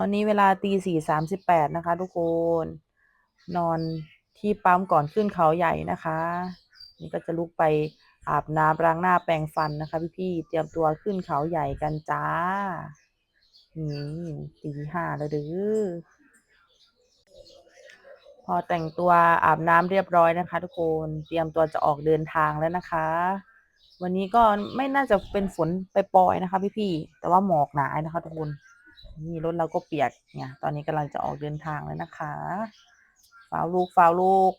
อนนี้เวลาตีสี่สามสิบแปดนะคะทุกคน นอนที่ปั๊มก่อนขึ้นเขาใหญ่นะคะ นี่ก็จะลุกไปอาบน้ำล้างหน้าแปรงฟันนะคะ พี่ๆเตรียมตัวขึ้นเขาใหญ่กันจ้านี่ตีห้าแล้วเด้อพอแต่งตัวอาบน้ำเรียบร้อยนะคะ ทุกคนเตรียมตัวจะออกเดินทางแล้วนะคะ วันนี้ก็ไม่น่าจะเป็นฝนไปปล่อยนะคะ พี่ๆแต่ว่าหมอกหนานะคะ ทุกคน นี่รถเราก็เปียกเนี่ยตอนนี้กำลังจะออกเดินทางแล้วนะคะฟาวลูกฟาวลูก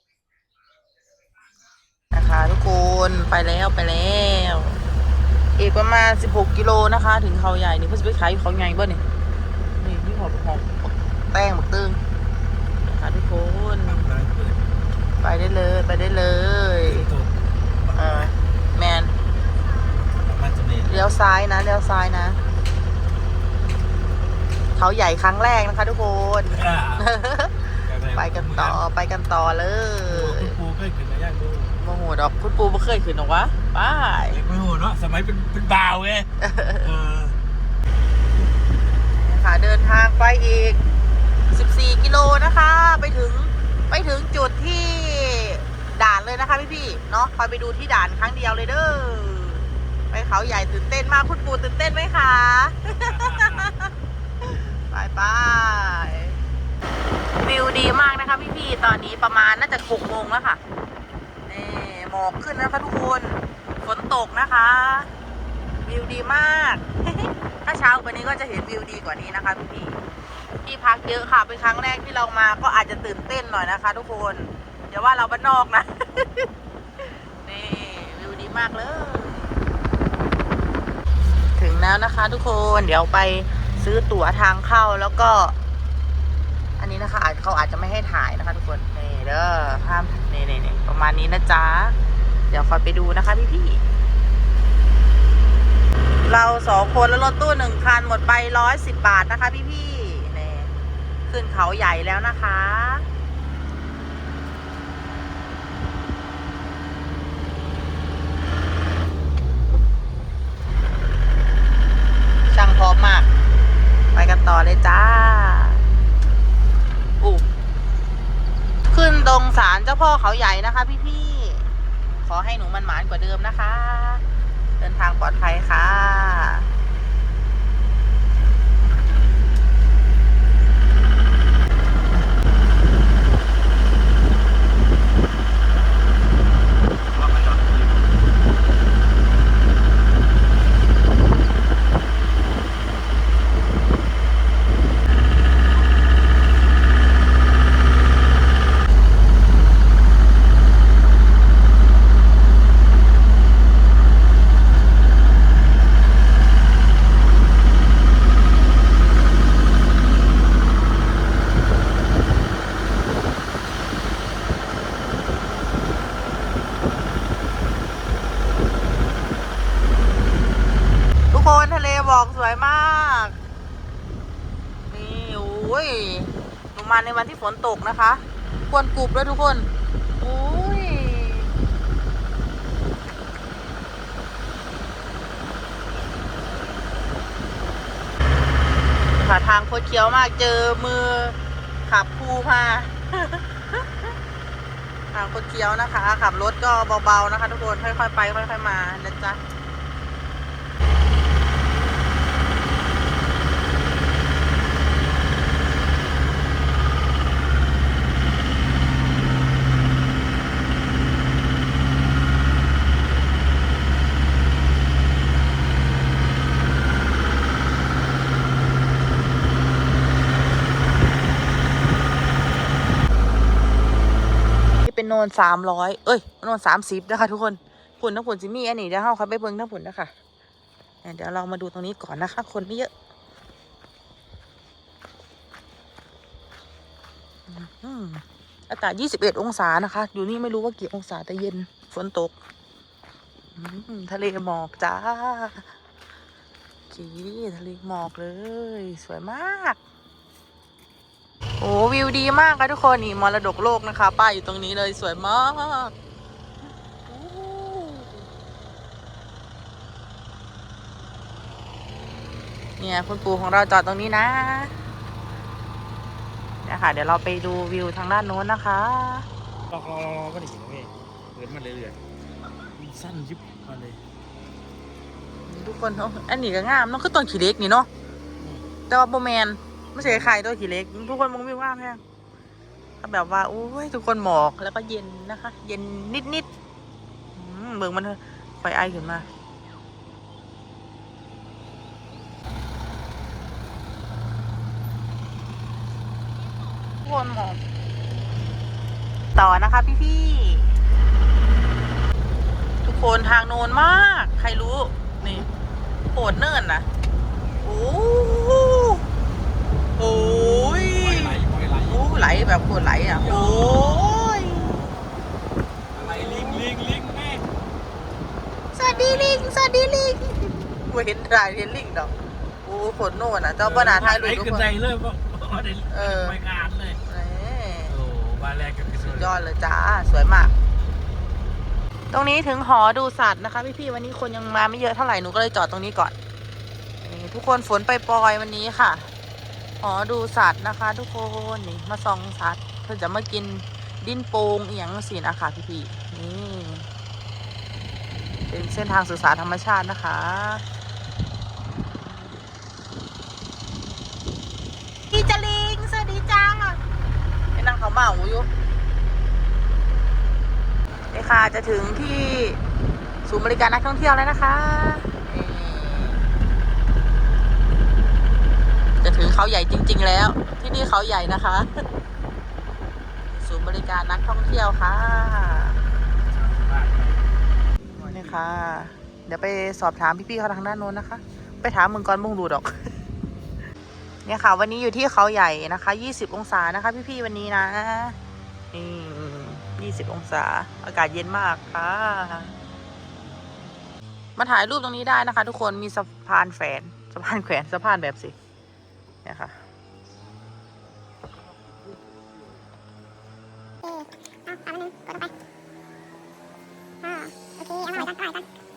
นะคะทุกคนไปแล้วไปแล้วอีกประมาณ 16 กิโลนะคะ ถึงเขาใหญ่นี่เพื่อจะไปขายอยู่เขาใหญ่บ่เนี่ยนี่ที่หอมหอมแป้งหมกตึงนะคะทุกคนร้านเปิดไปได้เลยไปได้เลยตัวเออแมนมันจะเมนเลี้ยวซ้ายนะเลี้ยวซ้ายนะ เขาใหญ่ครั้งแรกนะคะทุกคน ไปกันต่อไปกันต่อเลคุยณปูเคยขึ้นมาย่างดูโมโหดอกคุณปูไม่เคยขึ้นหรอกวะไป้ายเด็กไม่โหเนาะสมัยเป็นเป็นบ่าวไงเออค่ะเดินทางไปอีก 14 กิโลนะคะ ไปถึงไปถึงจุดที่ด่านเลยนะคะพี่พี่ๆเนาะคอยไปดูที่ด่านครั้งเดียวเลยเด้อไปเขาใหญ่ตื่นเต้นมากคุณปูตื่นเต้นไหมคะ ไปไปวิวดีมากนะคะพี่พี่ๆ ตอนนี้ประมาณน่าจะหกโมงแล้วค่ะ นี่หมอกขึ้นนะคะทุกคน ฝนตกนะคะ วิวดีมาก ถ้าเช้ากว่านี้ก็จะเห็นวิวดีกว่านี้นะคะพี่พี่ๆ ที่พักเยอะค่ะ เป็นครั้งแรกที่เรามาก็อาจจะตื่นเต้นหน่อยนะคะ ทุกคนอย่าว่าเราบ้านนอกนะ นี่วิวดีมากเลย ถึงแล้วนะคะทุกคน เดี๋ยวไป ซื้อตั๋วทางเข้าแล้วก็ อันนี้นะคะอาจเขาอาจจะไม่ให้ถ่ายนะคะทุกคนนี่เด้อห้ามนี่นี่นี่ประมาณนี้นะจ๊ะ เดี๋ยวคอยไปดูนะคะพี่พี่เราสองคนแล้วรถตู้หนึ่งคันหมดไปร้อยสิบบาทนะคะพี่พี่เนี่ขึ้นเขาใหญ่แล้วนะคะ ช่างพร้อมมาก ไปกัน ต่อเลยจ้าอู้ขึ้นตรงศาลเจ้าพ่อเขาใหญ่นะคะพี่พี่ๆ ขอให้หนูมันหมานกว่าเดิมนะคะ เดินทางปลอดภัยค่ะ ทุกคนทะเลหมอกสวยมาก นี่โอ้ยลงมาในวันที่ฝน ตกนะคะ ควรกรุบด้วยทุกคนโอ้ยค่ะทางโคดเคี้ยวมากเจอมือขับคูมาทางโคดเคี้ยวนะคะ ขับรถก็เบาๆนะคะ ทุกคนค่อยๆไป ค่อยๆมานะจ๊ะ นโนนสามร้อยเอ้ยโนนสามสิบนะคะ ทุกคนผุนทั้งผุนจิมี่อันนี้เดี๋ยวเราค่อยไปเบิ่งทั้งผุนนะคะเดี๋ยวเรามาดูตรงนี้ก่อนนะคะ คนไม่เยอะอืมอากาศยี่สิบเอ็ดองศานะคะ อยู่นี่ไม่รู้ว่ากี่องศาแต่เย็นฝนตกทะเลหมอกจ้าโอเคทะเลหมอกเลย สวยมาก โอ้วิวดีมากค่ะทุกคนนี่มรดกโลกนะคะ ป้ายอยู่ตรงนี้เลยสวยมากเนี่ยคุณปู่ของเราจอดตรงนี้นะเนี่ยค่ะเดี๋ยวเราไปดูวิวทางด้านโน้นนะคะรอรอรอรอก็ได้ยินนะเว้ยเปิดมาเรื่อยๆมันสั้นยิบมาเลย ทุกคนเนาะอันนี้ก็งามเนาะคือต้นขี้เล็กนี่เนาะแต่ว่าโบแมน ไม่ใช่คล้ายๆต้นขี้เล็ก ทุกคนมองวิวงามแฮงก็แบบว่าโอ้ยทุกคนหมอกแล้วก็เย็นนะคะ เย็นนิดๆอืมเบิ่งมันเถอะไฟไอขึ้นมาทุกคนหมอกต่อนะคะพี่ๆทุกคนทางโนนมาก ใครรู้ นี่โหดเนินนะโอ้ โหโอ้ยไหลไหลไหลโอ้ไหลแบบโหดไหลอะ โอ้ยไหลลิงลิงลิงแม่สวัสดีลิงสวัสดีลิงไม่เห็นได้เห็นลิงดอกโอ้โหดโน่นอะเจ้าปัญหาทายไหลูลกทุกขึ้นคนใจเลยว่าว่าได้เออ ไปงานเลยนี่โอ้บานแรกกันกระสุสุดยอดเลยจ้า สวยมาก ตรงนี้ถึงหอดูสัตว์นะคะพี่ๆวันนี้คนยังมาไม่เยอะเท่าไหร่หนูก็เลยจอดตรงนี้ก่อนนี่ทุกคนฝนไปปล่อยๆวันนี้ค่ะ หอดูสัตว์นะคะ ทุกคนนี่มาส่องสัตว์เพื่อจะมากินดินโป่งอหย่างสีนะคะพี่ๆนี่เป็นเส้นทางศึกษาธรรมชาตินะคะพี่จลิงสวัสดีจ้าไปนั่งเขาเมาอยู่นี่ค่ะจะถึงที่ศูนย์บริการนักท่องเที่ยวแล้วนะคะ จะถึงเขาใหญ่จริง ๆ แล้ว ที่นี่เขาใหญ่นะคะ ศูนย์บริการนักท่องเที่ยวค่ะนี่ค่ะ เดี๋ยวไปสอบถามพี่ๆเขาทางด้านโน้นนะคะ ไปถามมึงก่อนมึงดูดอก เนี่ยค่ะ วันนี้อยู่ที่เขาใหญ่นะคะ20องศานะคะ พี่ๆวันนี้นะนี่20องศา อากาศเย็นมากค่ะ มาถ่ายรูปตรงนี้ได้นะคะ ทุกคนมีสะพานแฝนสะพานแขวนสะพานแบบสิ เนี่ยค่ะเออเอาตามนึงกดลงไปอ่าโอเคเอามาไว้กันเอาไว้กัน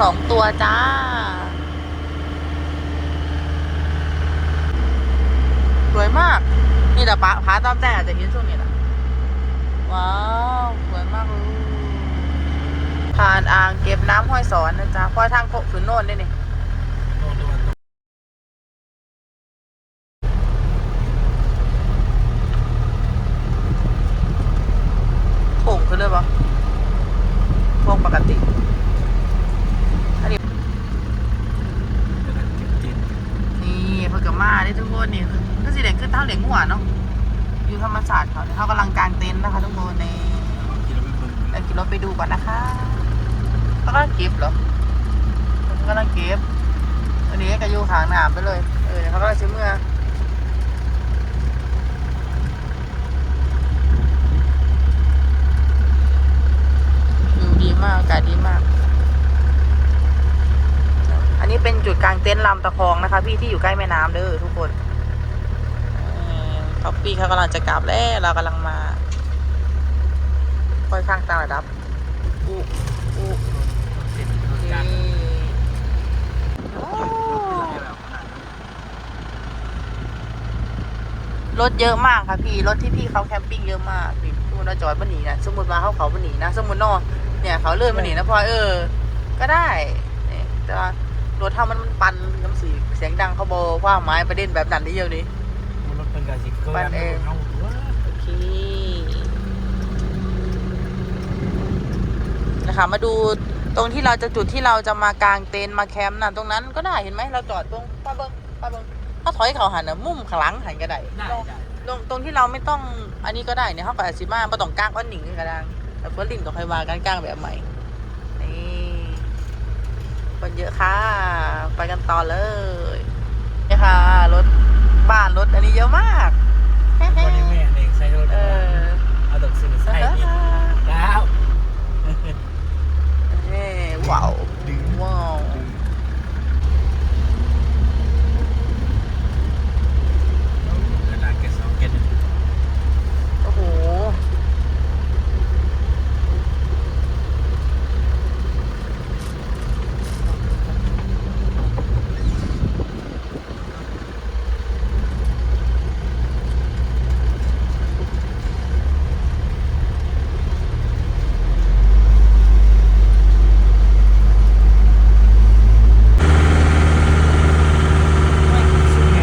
สองตัวจ้า สวยมาก นี่แต่ปะพาตามแต่อาจจะเห็นช่วงนี้แหละว้าว สวยมากเลยผ่านอ่างเก็บน้ำห้อยสอนนะจ๊ะเพราะทางโคฝืนโน่นได้นี่ยน่นโน่น โป่งขึ้นเลยปะโป่งปกติ อันนี้ จิต นี่เพิ่งกลับ มาได้ทุกคนนี่ก็สิเด็กขึ้นเท่าเหล็กหัวเนาะอยู่ธรรมศาสตร์เขาเนี่ยเขากำลังกางเต็นท์นะคะทุกคนในเราไปเบิ่งเดี๋ยวขี่รถไปดูก่อนนะคะเขากำลังเก็บเหรอเขากำลังเก็บอันนี้ก็อยู่ขางหนามไปเลยเออเดี๋ยวเขาก็จะเมื่อวิวดีมากอากาศดีมาก อันนี้เป็นจุดกลางเต็นท์ลำตะคองนะคะ พี่ที่อยู่ใกล้แม่น้ำเด้อทุกคนท็อปปี้เขากำลังจะกลับแล้วเรากำลังมาค่อยข้างตามระดับอู้อู้เห็นรถจักรนี่โอ้รถเยอะมากค่ะพี่ รถที่พี่เขาแคมปิ้งเยอะมากพี่สมมติว่าจอดบนหนีนะสมมติว่าเขาเขาบนหนีนะสมมติเนอเนี่ยเขาเลื่อนบนหนีนะพลอยเออ ก็ได้ เนี่ยแต่ว่า รถเท่ามันมันปันน้ำสีเสียงดังเขาโบว่าไม้ประเด็นแบบนั้นได้เยอะนี่มันรถเป็นกาสิเกิปั่นเองเอาตัวโอเคนะคะมาดูตรงที่เราจะจุดที่เราจะมากางเต็นท์มาแคมป์นะตรงนั้นก็ได้เห็นไหมเราจอดตรงป้าเบิงป้าเบิงเเขาถอยเขาหันนะมุมขางหลังหันก็ได้ได้ตรงได้ตรงตรงที่เราไม่ต้องอันนี้ก็ได้เนี่ยเขาก็อาจสิมาบ่ต้องกางก้อนหนิงก็ได้แต่เฟิร์สลินก็ค่อยว่ากันกางแบบใหม่นี่ คนเยอะค่ะ ไปกันต่อเลยนี่ค่ะ รถบ้านรถอันนี้เยอะมากคนนี้แม่เองใส่รถเออเอาตกสื่อใส่นี่แล้วเอ้ว้าวว้าว ขนาดแค่สองเกต โอ้โห สูงไง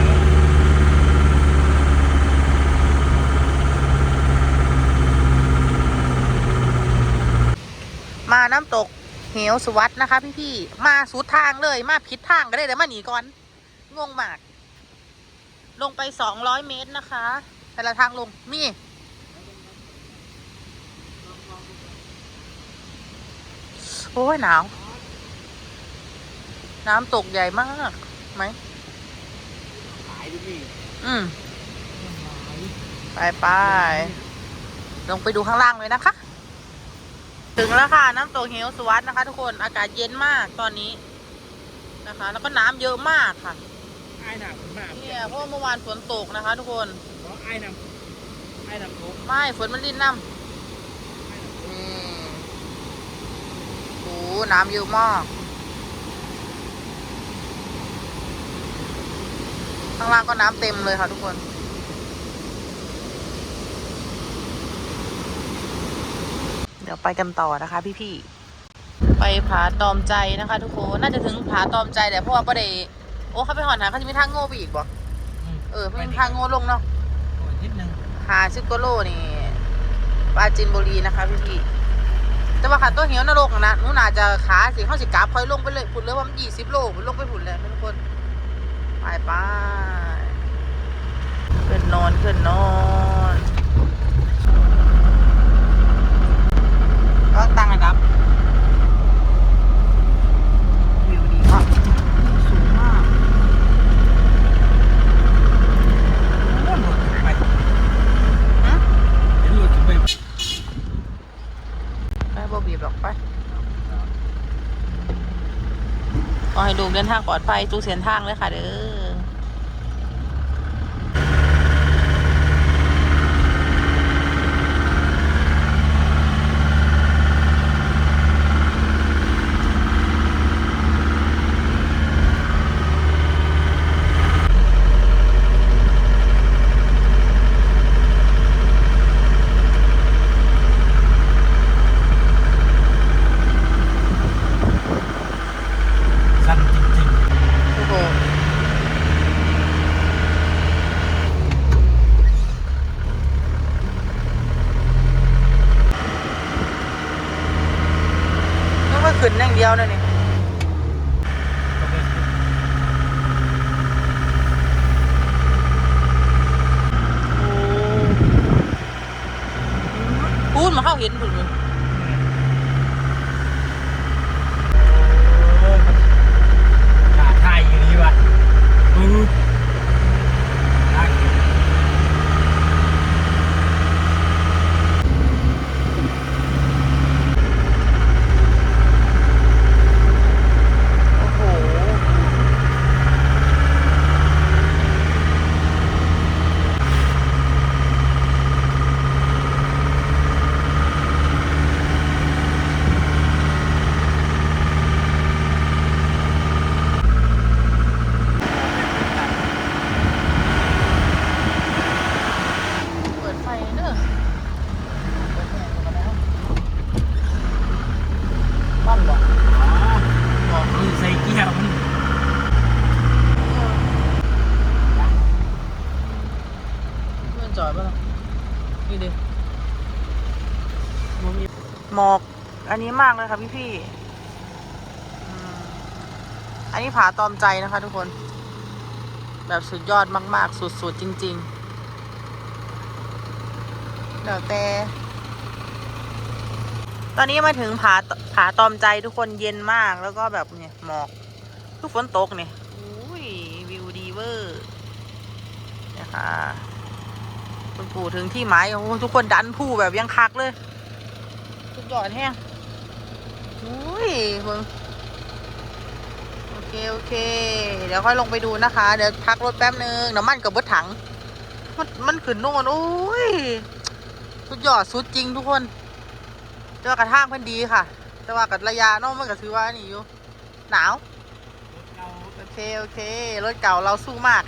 มาน้ำตก เหวสวัสดนะคะ พี่ๆมาสุดทางเลยมาผิดทางก็ได้เดี๋ยวมาหนีก่อน งงมาก ลงไปสองร้อยเมตรนะคะ แต่ละทางลงนี่โอ้ยหนาว น้ำตกใหญ่มากไหมขายดิพี่อืมไปไปลงไปดูข้างล่างเลยนะคะ ถึงแล้วค่ะ น้ำตกเหวสวัสดนะคะ ทุกคนอากาศเย็นมากตอนนี้นะคะ แล้วก็น้ำเยอะมากค่ะไอ้หนักมากเนี่ยเพราะว่าเมื่อวานฝนตกนะคะ ทุกคนเพราะไอ้หนักไอ้หนักโคกไม่ฝนมันรินน้ำนี่โอ้น้ำเยอะมากข้างล่างก็น้ำเต็มเลยค่ะทุกคน เดี๋ยวไปกันต่อนะคะพี่ๆ ไปผาตอมใจนะคะทุกคน น่าจะถึงผาตอมใจแหละเพราะว่าประเดโอ้เขาไปหอนหาเขาจะมีทางโง่ไปอีกบ่เออไม่มีทางโง่ลงเนาะนิดนึงหาชิโกโลนี่ปราจินบุรีนะคะพี่พี่ๆแต่ว่าขาตัวเหียวนรกนะหนูน่าจะขาสิเข้าสิกราฟคอยลงไปเลยผุนเลยว่ามันยี่สิบโลมันลงไปผุนเลยทุกคน ไปไปขึ้นนอนขึ้นนอนก็ตั้งระดับวิวดีมากสูงมาก โอ้โหไป ฮะ เห็นหลุดไป ไป บ่บีบหรอกไปขอให้ลูกเดินทางปลอดภัยจูเส้นทางเลยค่ะเด้อ สั้นจริง โอ้โหนึก ว่าขึ้นอย่างเดียวนะนี่ ๆก็เป็น พูดมาเข้าเห็นผุนเลย ขาไทยอย่างนี้วะอือลากอยู่ โอ้โห เปิดไฟเนอะเปิดแอร์มาแล้วบ้านบอก อ๋อบอกมือใส่เกียร์มัน เพื่อนจอดป่ะล่ะนี่ดิ มันมี หม อกอันนี้มากเลยค่ะพี่พี่ๆอืมอันนี้ผาตอมใจนะคะทุกคน แบบสุดยอดมากๆ สุดๆจริงๆเดี๋ยวแต่ตอนนี้มาถึงผาผาตอมใจทุกคนเย็นมากแล้วก็แบบเนี่ยหมอกทุกฝนตกเนี่ยอุ้ยวิวดีเวอร์เนี่ยค่ะคุณปู่ถึงที่หมายโอ้โหทุกคนดันผู้แบบยังคักเลยสุดยอดแห้ง อุ้ยเบิ่งโอเค โอเค เดี๋ยวค่อยลงไปดูนะคะ เดี๋ยวพักรถแป๊บนึงน้ำมันกับบดถัง มันมันขึ้นโน่นโอ้ย สุดยอดสุดจริงทุกคนแต่ว่ากระทางเพิ่นดีค่ะ แต่ว่ากับระยะน้องมันก็ถือว่านี่อยู่ หนาว โอเค โอเค รถเก่าเราสู้มาก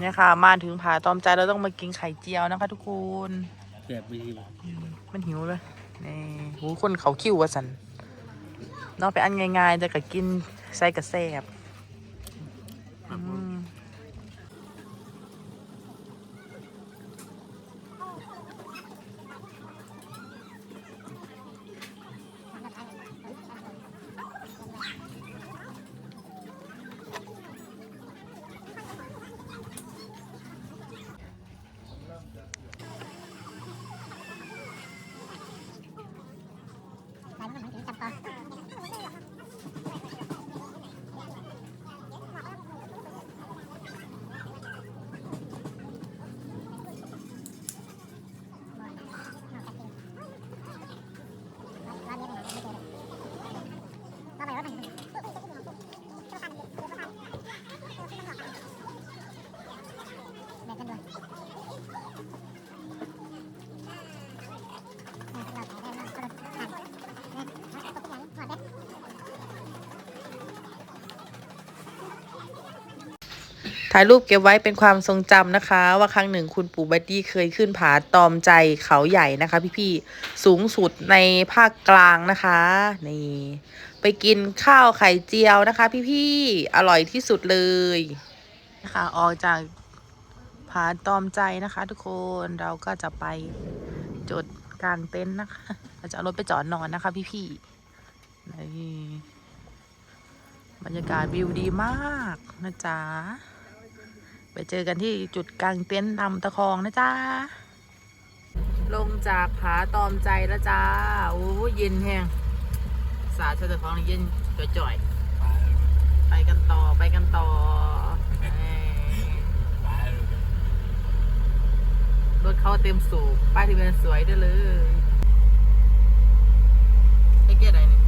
เนี่ยค่ะ มาถึงผาตอมใจเราต้องมากินไข่เจียวนะคะ ทุกคนแบบวิธีมันหิวเลยนี่หูคนเขาคิ้วว่าสันนอกไปอันง่ายๆแต่ก็กินใส่กระแซบ Mình đã. ถ่ายรูปเก็บไว้เป็นความทรงจำนะคะ ว่าครั้งหนึ่งคุณปู่บัดดี้เคยขึ้นผาตอมใจเขาใหญ่นะคะ พี่ๆสูงสุดในภาคกลางนะคะนี่ไปกินข้าวไข่เจียวนะคะ พี่ๆอร่อยที่สุดเลยนะคะออกจากผาตอมใจนะคะ ทุกคนเราก็จะไปจุดกลางเต็นท์นะคะเราจะเอารถไปจอดนอนนะคะ พี่ๆนี่บรรยากาศวิวดีมากนะจ๊ะ ไปเจอกันที่จุดกลางเต็นท์ลำตะคองนะจ๊ะ ลงจากผาตอมใจแล้วจ้า โอ้เย็นแห้งสาดเสะท้องเย็นจ่อยๆ ไปกันต่อไปกันต่อ รถเขาเต็มสูบป้ายทะเบียนสวยด้วยเลยไอ้เกียร์ไหนนี่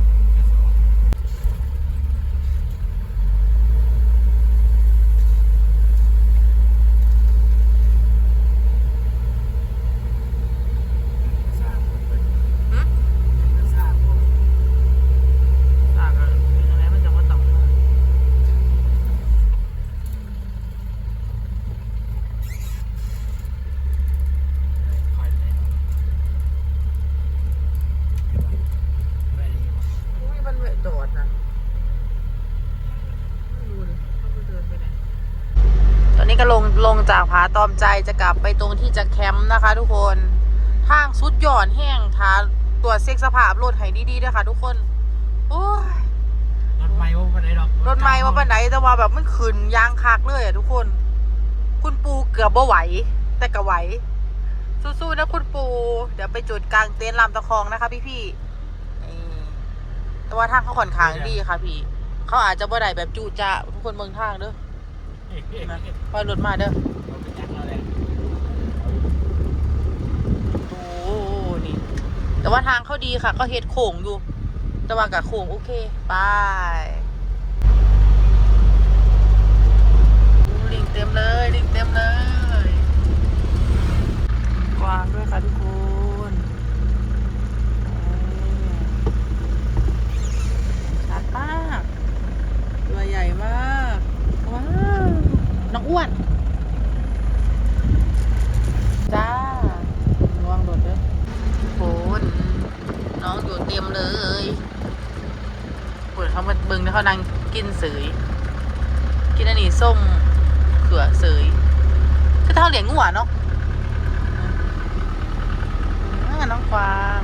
สากอะเป็นอะไรมันจะว่าต่ำมากอุ้ยมันเวะโดดนะไม่รู้ดิเขาไปเดินไปไหน ตอนนี้ก็ ลงลงจากผาตอมใจจะกลับไปตรงที่จะแคมป์นะคะ ทุกคนทางสุดหย่อนแห้งทาตรวจเช็คสภาพรถให้ดีๆด้วยค่ะ ทุกคนโอ้ยรถไม่ว่าไปไหนหรอกรถไม่ว่าปานไหนแต่ว่าแบบมันขึ้นยางคักเลยอะทุกคน คุณปูเกือบบ่ไหว แต่ก็ไหวสู้ๆนะคุณปู เดี๋ยวไปจุดกลางเต็นท์ลำตะคองนะคะพี่ๆนี่แต่ว่าทางเขาค่อนข้างดีค่ะพี่ เขาอาจจะบ่ได้แบบจูจ้าทุกคนเมืองทางเด้อ นะปล่อยรถมาเด้อโอ้นี่ แต่ว่าทางเขาดีค่ะ ก็เฮ็ดโค้งอยู่ แต่ว่ากับโค้งโอเคไปลิงเต็มเลยลิงเต็มเลยกวางด้วยค่ะทุกคนชัดมากตัวใหญ่มาก น้องอ้วน จ้าระวังโดดด้วยโคนน้องอยู่เต็มเลยปวดเขามาเบึงแล้วเขานั่งกินเสยกินอันนี้ส้มเขือเสยคือเท่าเหลียงงัวเนาะน้องกวาง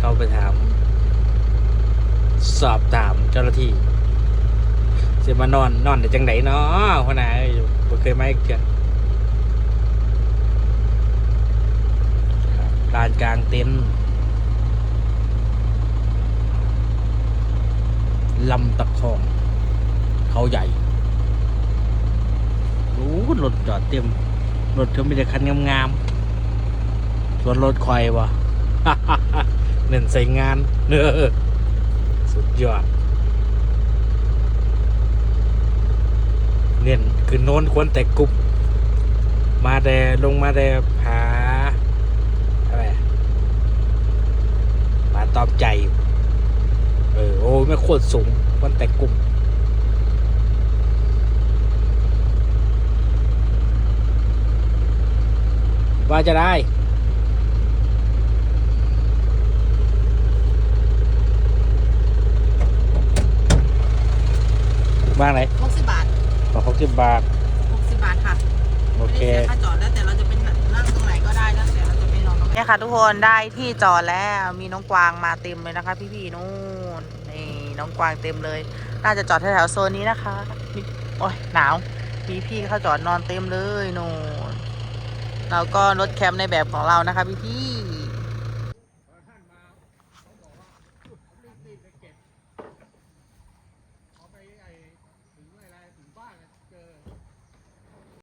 เข้าไปถาม สอบถามเจ้าหน้าที่จะมานอนนอนได้จังไดเนาะหัวหน้าเอ้ยบ่เคยมาเกินลานกลางเต็นท์ลำตะคอง เขาใหญ่โอ้รถจอดเต็ม รถก็มีแต่คันงามๆส่วนรถคอยวะ เน้นใส่งานเนอสุดยอด เน้นคือโน้นควรแต่กรุบมมาแต่ลงมาแต่ผาอะไรผาตอบใจ เออ โอ้ไม่โคตรสูงควรแต่กรุบว่าจะได้ บ้างไหนหกสิบบาทขอหกสิบบาทหกสิบบาทค่ะโอเคไม่ได้เสียค่าจอดแล้วแต่เราจะเป็นนั่งตรงไหนก็ได้แล้วแต่เราจะไปนอนตรงไหนเนี่ยค่ะ ทุกคนได้ที่จอดแล้วมีน้องกวางมาเต็มเลยนะคะ พี่ๆนู่นนี่น้องกวางเต็มเลย น่าจะจอดแถวๆโซนนี้นะคะมีโอ้ยหนาวมีพี่เขาจอดนอนเต็มเลยนู่นเราก็รถแคมป์ในแบบของเรานะคะ พี่ๆ